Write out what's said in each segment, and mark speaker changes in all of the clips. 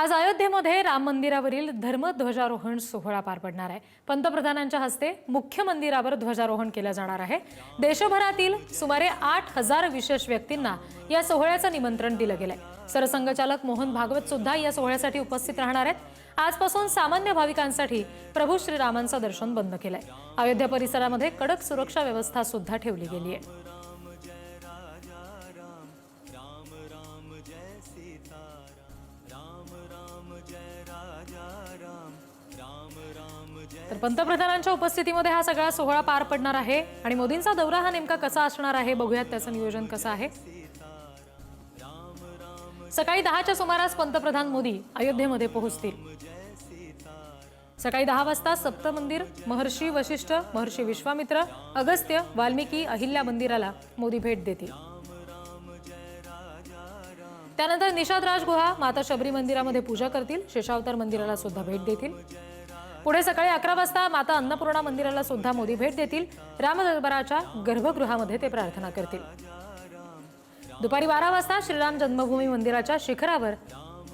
Speaker 1: आज अयोध्येमध्ये राम मंदिरावरील धर्मध्वजारोहण सोहळा पार पडणार आहे. पंतप्रधानांच्या हस्ते मुख्य मंदिरावर ध्वजारोहण केलं जाणार आहे. देशभरातील सुमारे आठ हजार विशेष व्यक्तींना या सोहळ्याचं निमंत्रण दिलं गेलंय. सरसंघचालक मोहन भागवत सुद्धा या सोहळ्यासाठी उपस्थित राहणार आहेत. आजपासून सामान्य भाविकांसाठी प्रभू श्रीरामांचं दर्शन बंद केलंय. अयोध्या परिसरामध्ये कडक सुरक्षा व्यवस्था सुद्धा ठेवली गेली आहे पंतप्रधानांच्या उपस्थितीमध्ये हा सगळा सोहळा पार पडणार आहे. आणि मोदींचा दौरा हा नेमका कसा असणार आहे बघूयात त्याचं नियोजन कसं आहे. सकाळी दहाच्या सुमारास पंतप्रधान मोदी अयोध्येमध्ये पोहोचतील. सकाळी दहा वाजता सप्त मंदिर महर्षी वशिष्ठ महर्षी विश्वामित्र अगस्त्य वाल्मिकी अहिल्या मंदिराला मोदी भेट देतील. त्यानंतर निषाद गुहा माता शबरी मंदिरामध्ये पूजा करतील शेषावतार मंदिराला सुद्धा भेट देतील. पुढे सकाळी अकरा वाजता माता अन्नपूर्णा मंदिराला सुद्धा मोदी भेट देतील. रामदरबाराच्या गर्भगृहामध्ये ते प्रार्थना करतील. दुपारी बारा वाजता श्रीराम जन्मभूमी मंदिराच्या शिखरावर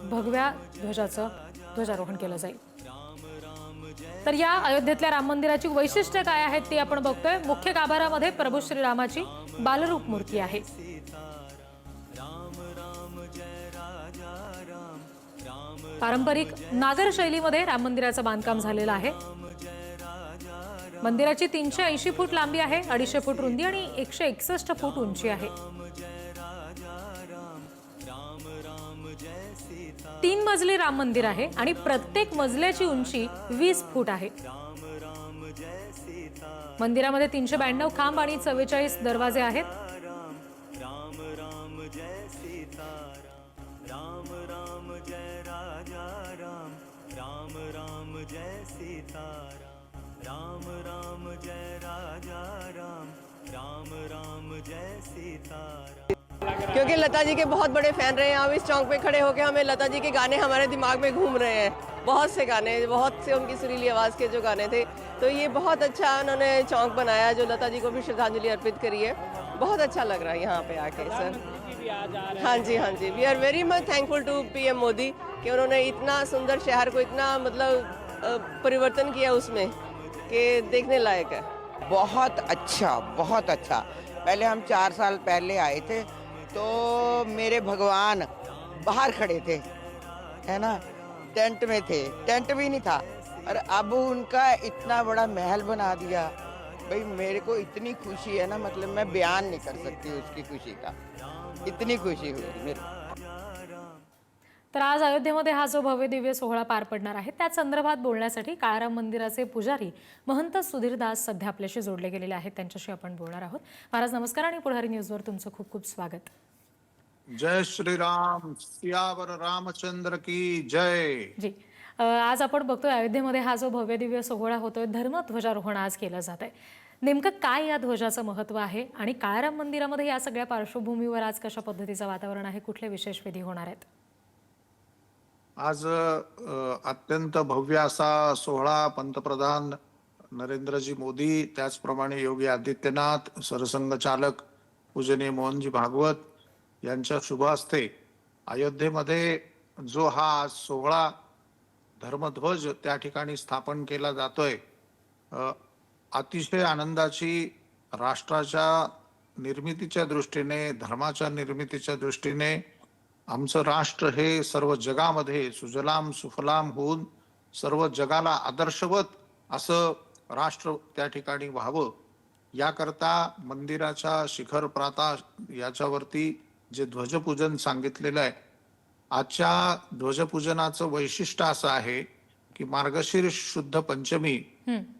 Speaker 1: भगव्या ध्वजाचं ध्वजारोहण केलं जाईल. तर या अयोध्येतल्या राम मंदिराची वैशिष्ट्य काय आहेत ती आपण बघतोय. मुख्य गाभाऱ्यामध्ये प्रभू श्रीरामाची बालरूप मूर्ती आहे. पारंपरिक नागर शैलीमध्ये राम मंदिराचं बांधकाम झालेलं आहे. मंदिराची तीनशे ऐंशी फूट लांबी आहे अडीचशे फूट रुंदी आणि एकशे एकसष्ट फूट उंची आहे. तीन मजली राम मंदिर आहे आणि प्रत्येक मजल्याची उंची वीस फूट आहे. मंदिरामध्ये तीनशे ब्याण्णव खांब आणि चव्वेचाळीस दरवाजे आहेत.
Speaker 2: क्योंकि लता जी के बहुत बड़े फ़ैन रहे हैं हम इस चौक पे खड़े होकर हमें लता जी के गाने हमारे दिमाग में घूम रहे हैं। बहुत से गाने बहुत से उनकी सुरीली आवाज़ के जो गाने थे तो ये बहुत अच्छा उन्होंने चौक बनाया जो लता जी को भी श्रद्धांजलि अर्पित करी है। बहुत अच्छा लग रहा है यहाँ पे आके सर। हाँ। जी हाँ जी। We are very much thankful to PM Modi कि उन्होंने इतना सुंदर शहर को इतना मतलब परिवर्तन किया उसमें। कि देखने लायक है।
Speaker 3: बहुत अच्छा बहुत अच्छा। पहले हम चार साल पहले आए थे तो मेरे भगवान बाहर खड़े थे, है ना? टेंट में थे। टेंट भी नहीं था। और अब उनका इतना बड़ा महल बना दिया। भाई, मेरे को इतनी खुशी है ना मतलब मैं बयान नहीं कर सकती उसकी खुशी का। इतनी खुशी हुई मेरे।
Speaker 1: तर आज अयोध्येमध्ये हा जो भव्य दिव्य सोहळा पार पडणार आहे त्या संदर्भात बोलण्यासाठी काळाराम मंदिराचे पुजारी महंत सुधीर दास सध्या आपल्याशी जोडले गेलेले आहेत. त्यांच्याशी आपण बोलणार आहोत. महाराज नमस्कार आणि पुढारी न्यूजवर तुमचं खूप खूप स्वागत.
Speaker 4: जय श्री राम सियावर रामचंद्र की जय.
Speaker 1: जी. आज आपण बघतोय अयोध्येमध्ये हा जो भव्य दिव्य सोहळा होतोय धर्मध्वजारोहण आज केलं जात आहे. नेमकं काय या ध्वजाचं महत्त्व आहे आणि काळाराम मंदिरामध्ये या सगळ्या पार्श्वभूमीवर आज कशा पद्धतीचं वातावरण आहे? कुठले विशेष विधी होणार आहेत?
Speaker 4: आज अत्यंत भव्य असा सोहळा पंतप्रधान नरेंद्रजी मोदी त्याचप्रमाणे योगी आदित्यनाथ सरसंघचालक पूजनीय मोहनजी भागवत यांच्या शुभ हस्ते अयोध्येमध्ये जो हा आज सोहळा धर्मध्वज त्या ठिकाणी स्थापन केला जातोय अतिशय आनंदाची राष्ट्राच्या निर्मितीच्या दृष्टीने धर्माच्या निर्मितीच्या दृष्टीने आमचं राष्ट्र हे सर्व जगामध्ये सुजलाम सुफलाम होऊन सर्व जगाला आदर्शवत असं राष्ट्र त्या ठिकाणी व्हावं. याकरता मंदिराच्या शिखर प्राता याच्यावरती जे ध्वजपूजन सांगितलेलं आहे आजच्या ध्वजपूजनाचं वैशिष्ट्य असं आहे की मार्गशीर्ष शुद्ध पंचमी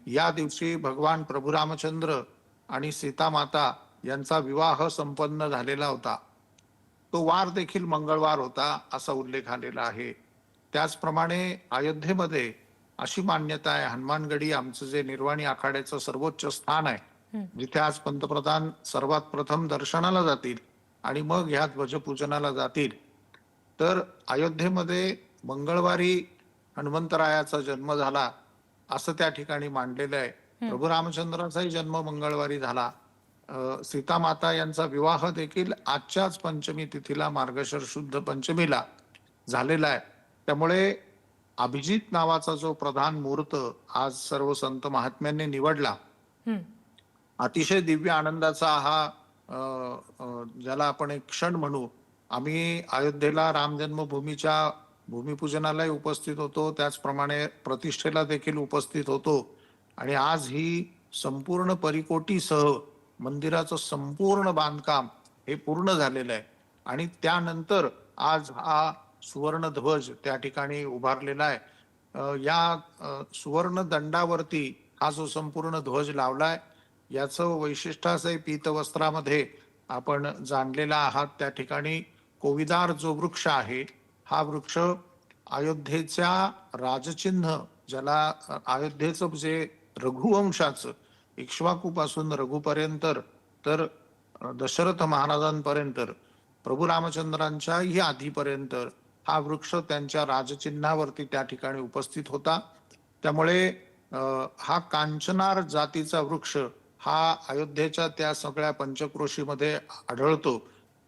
Speaker 4: या दिवशी भगवान प्रभू रामचंद्र आणि सीता माता यांचा विवाह संपन्न झालेला होता. तो वार देखील मंगळवार होता असा उल्लेख आलेला आहे. त्याचप्रमाणे अयोध्येमध्ये अशी मान्यता आहे हनुमानगडी आमचं जे निर्वाणी आखाड्याचं सर्वोच्च स्थान आहे जिथे आज पंतप्रधान सर्वात प्रथम दर्शनाला जातील आणि मग ह्या ध्वजपूजनाला जातील. तर अयोध्येमध्ये मंगळवारी हनुमंतरायाचा जन्म झाला असं त्या ठिकाणी मांडलेलं आहे. प्रभू रामचंद्राचाही जन्म मंगळवारी झाला. अ, सीता माता यांचा विवाह देखील आजच्याच पंचमी तिथीला मार्गशीर्ष शुद्ध पंचमीला झालेला आहे त्यामुळे अभिजित नावाचा जो प्रधान मुहूर्त आज सर्व संत महात्म्यांनी निवडला. अतिशय दिव्य आनंदाचा हा ज्याला आपण एक क्षण म्हणू आम्ही अयोध्येला राम जन्मभूमीच्या भूमिपूजनालाही उपस्थित होतो त्याचप्रमाणे प्रतिष्ठेला देखील उपस्थित होतो आणि आज ही संपूर्ण परिकोटीसह मंदिराचं संपूर्ण बांधकाम हे पूर्ण झालेलं आहे. आणि त्यानंतर आज हा सुवर्ण ध्वज त्या ठिकाणी उभारलेला आहे. या सुवर्ण दंडावरती हा जो संपूर्ण ध्वज लावलाय याचं वैशिष्ट्य असं आहे पीतवस्त्रामध्ये आपण जाणलेला आहात. त्या ठिकाणी कोविदार जो वृक्ष आहे हा वृक्ष अयोध्येच्या राजचिन्ह ज्याला अयोध्येचं जे रघुवंशाचं इक्ष्वाकूपासून रघुपर्यंत तर दशरथ महाराजांपर्यंत प्रभू रामचंद्रांच्याही आधीपर्यंत हा वृक्ष त्यांच्या राजचिन्हावरती त्या ठिकाणी उपस्थित होता. त्यामुळे हा कांचनार जातीचा वृक्ष हा अयोध्येच्या त्या सगळ्या पंचक्रोशीमध्ये आढळतो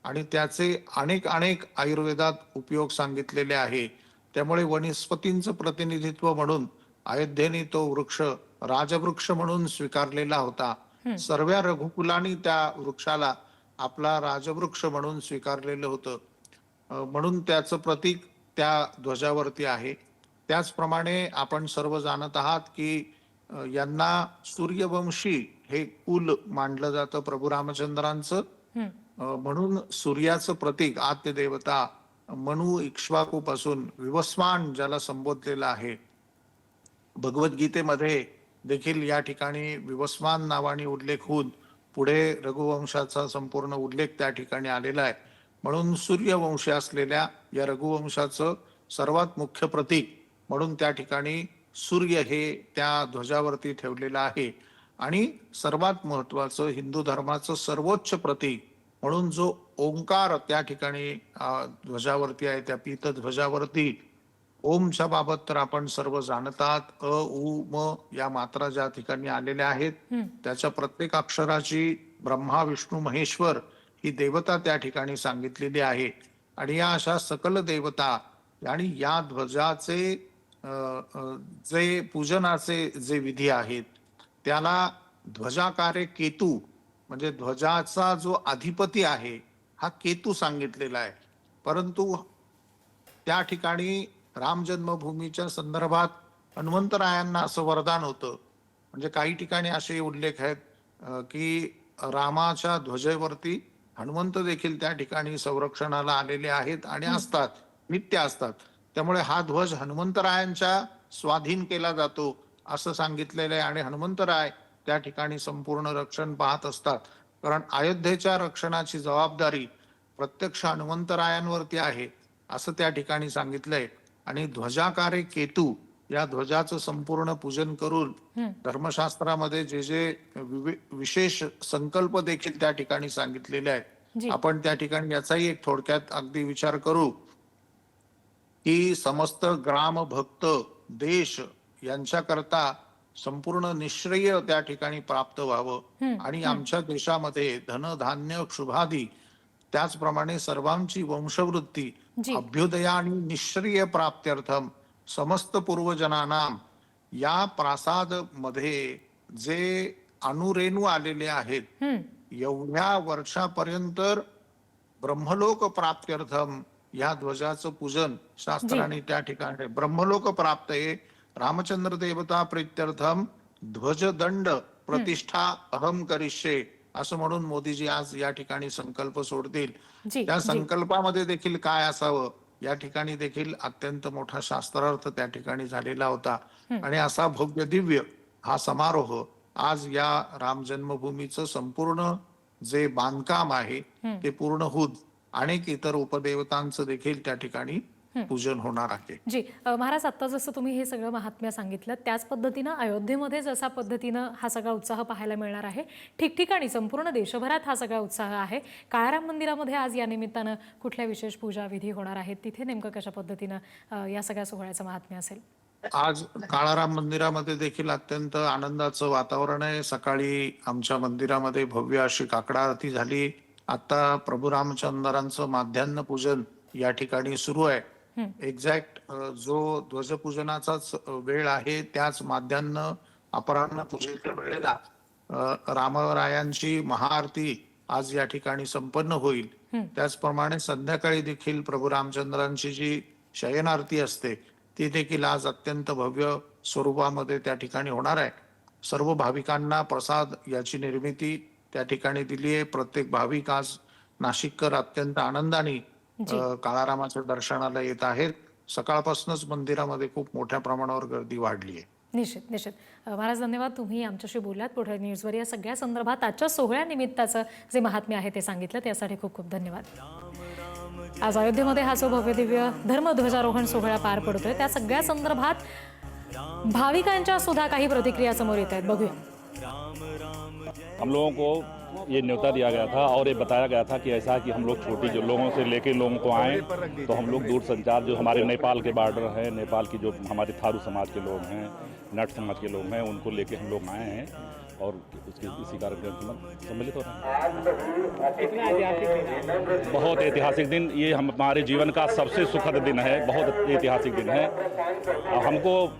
Speaker 4: आणि त्याचे अनेक अनेक आयुर्वेदात उपयोग सांगितलेले आहे. त्यामुळे वनस्पतींचं प्रतिनिधित्व म्हणून अयोध्येने तो वृक्ष राजवृक्ष म्हणून स्वीकारलेला होता. सर्व रघुकुलांनी त्या वृक्षाला आपला राजवृक्ष म्हणून स्वीकारलेलं होतं. म्हणून त्याचं प्रतीक त्या ध्वजावरती आहे. त्याचप्रमाणे आपण सर्व जाणत आहात की यांना सूर्यवंशी हे कुल मानलं जातं प्रभू रामचंद्रांचं. म्हणून सूर्याचं प्रतीक आद्य देवता मनू इक्ष्वाकू पासून विवस्वान ज्याला संबोधलेलं आहे. भगवद्गीतेमध्ये देखील या ठिकाणी विवस्मान नावाने उल्लेख होऊन पुढे रघुवंशाचा संपूर्ण उल्लेख त्या ठिकाणी आलेला आहे. म्हणून सूर्यवंशी असलेल्या या रघुवंशाचं सर्वात मुख्य प्रतीक म्हणून त्या ठिकाणी सूर्य हे त्या ध्वजावरती ठेवलेलं आहे. आणि सर्वात महत्वाचं हिंदू धर्माचं सर्वोच्च प्रतीक म्हणून जो ओंकार त्या ठिकाणी ध्वजावरती आहे त्या पीत ध्वजावरती ओमच्या बाबत तर आपण सर्व जाणतात अ उ म या मात्रा ज्या ठिकाणी आलेल्या आहेत. त्याच्या प्रत्येक अक्षराची ब्रह्मा विष्णू महेश्वर ही देवता त्या ठिकाणी सांगितलेली आहे आणि या अशा सकल देवता आणि या ध्वजाचे जे पूजनाचे जे विधी आहेत त्याला ध्वजाकारे केतू म्हणजे ध्वजाचा जो अधिपती आहे हा केतू सांगितलेला आहे परंतु त्या ठिकाणी राम जन्मभूमीच्या संदर्भात हनुमंतरायांना असं वरदान होतं. म्हणजे काही ठिकाणी असे उल्लेख आहेत की रामाच्या ध्वजेवरती हनुमंत देखील त्या ठिकाणी संरक्षणाला आलेले आहेत आणि असतात नित्य असतात. त्यामुळे हा ध्वज हनुमंतरायांच्या स्वाधीन केला जातो असं सांगितलेलं आहे आणि हनुमंतराय त्या ठिकाणी संपूर्ण रक्षण पाहत असतात. कारण अयोध्येच्या रक्षणाची जबाबदारी प्रत्यक्ष हनुमंतरायांवरती आहे असं त्या ठिकाणी सांगितलंय. आणि ध्वजाकारे केतू या ध्वजाचं संपूर्ण पूजन करून. धर्मशास्त्रामध्ये जे जे विशेष संकल्प देखील त्या ठिकाणी सांगितलेले आहेत. आपण त्या ठिकाणी याचाही एक थोडक्यात अगदी विचार करू. की समस्त ग्राम भक्त देश यांच्याकरता संपूर्ण निश्रय त्या ठिकाणी प्राप्त व्हावं. आणि आमच्या देशामध्ये धन धान्य शुभादी त्याचप्रमाणे सर्वांची वंशवृत्ती. अभ्युदया आणि निश्रय प्राप्त्यर्थम समस्त पूर्वजनानाम या प्रासादमध्ये जे अनुरेणू आलेले आहेत. एवढ्या वर्षापर्यंत ब्रह्मलोक प्राप्त्यर्थम या ध्वजाचं पूजन शास्त्राने त्या ठिकाणी ब्रह्मलोक प्राप्त आहे रामचंद्र देवता प्रित्यर्थम ध्वजदंड प्रतिष्ठा अहम करिष्ये असं म्हणून मोदीजी आज या ठिकाणी संकल्प सोडतील. त्या संकल्पामध्ये देखील काय असावं? या ठिकाणी देखील अत्यंत मोठा शास्त्रार्थ त्या ठिकाणी झालेला होता. आणि असा भव्य दिव्य हा समारोह आज या राम जन्मभूमीचं संपूर्ण जे बांधकाम आहे ते पूर्ण होऊन अनेक इतर उपदेवतांचं देखील त्या ठिकाणी पूजन होणार आहे.
Speaker 1: जी महाराज आत्ता जसं तुम्ही हे सगळं महात्म्य सांगितलं त्याच पद्धतीनं अयोध्येमध्ये जसा पद्धतीनं हा सगळा उत्साह पाहायला मिळणार आहे ठिकठिकाणी संपूर्ण देशभरात हा सगळा उत्साह आहे. काळाराम मंदिरामध्ये आज या निमित्तानं कुठल्या विशेष पूजा विधी होणार आहेत तिथे नेमकं कशा पद्धतीनं या सगळ्या सोहळ्याचं महात्म्य असेल?
Speaker 4: आज काळाराम मंदिरामध्ये देखील अत्यंत आनंदाचं वातावरण आहे. सकाळी आमच्या मंदिरामध्ये भव्य अशी काकडा आरती झाली. आता प्रभू रामचंद्रांचं माध्यान्ह पूजन या ठिकाणी सुरू आहे. एक्झॅक्ट जो ध्वजपूजनाचाच वेळ आहे त्याच माध्यान्न अपराह्न पूजेच्या वेळेला रामरायांची महाआरती आज या ठिकाणी संपन्न होईल. त्याचप्रमाणे संध्याकाळी देखील प्रभू रामचंद्रांची जी शयन आरती असते ती देखील आज अत्यंत भव्य स्वरूपामध्ये त्या ठिकाणी होणार आहे. सर्व भाविकांना प्रसाद याची निर्मिती त्या ठिकाणी दिली आहे प्रत्येक भाविक आज नाशिककर अत्यंत आनंदाने काळारामाच्या दर्शनाला येत आहेत. सकाळपासूनच मंदिरामध्ये खूप मोठ्या प्रमाणावर गर्दी वाढली आहे.
Speaker 1: निश्चित निश्चित. महाराज धन्यवाद. तुम्ही आमच्याशी बोललात. पुढे न्यूजवर या सगळ्या संदर्भात आजच्या सोहळ्यानिमित्ताचं जे महात्म्य आहे ते सांगितलं. त्यासाठी खूप खूप धन्यवाद. आज अयोध्येमध्ये हा जो भव्य दिव्य धर्मध्वजारोहण सोहळा पार पडतोय त्या सगळ्या संदर्भात भाविकांच्या सुद्धा काही प्रतिक्रिया समोर येत आहेत. बघूया.
Speaker 5: हम लोगों को ये न्योता दिया गया था और ये बताया गया था कि ऐसा कि हम लोग छोटी जो लोगों से लेके लोगों को आए तो हम लोग दूर संचार जो हमारे नेपाल के बॉर्डर हैं, नेपाल की जो हमारे थारू समाज के लोग हैं, नट समाज के लोग हैं, उनको लेके हम लोग आए हैं और उसके इसी कार्यक्रम में सम्मिलित हो रहे हैं। बहुत ऐतिहासिक दिन। ये हम हमारे जीवन का सबसे सुखद दिन है। बहुत ऐतिहासिक दिन है। हमको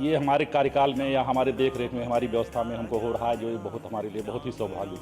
Speaker 5: ये हमारे कार्यकाल में या हमारे देख रेख में हमारी व्यवस्था में हमको हो रहा है जो ये बहुत हमारे लिए बहुत ही सौभाग्य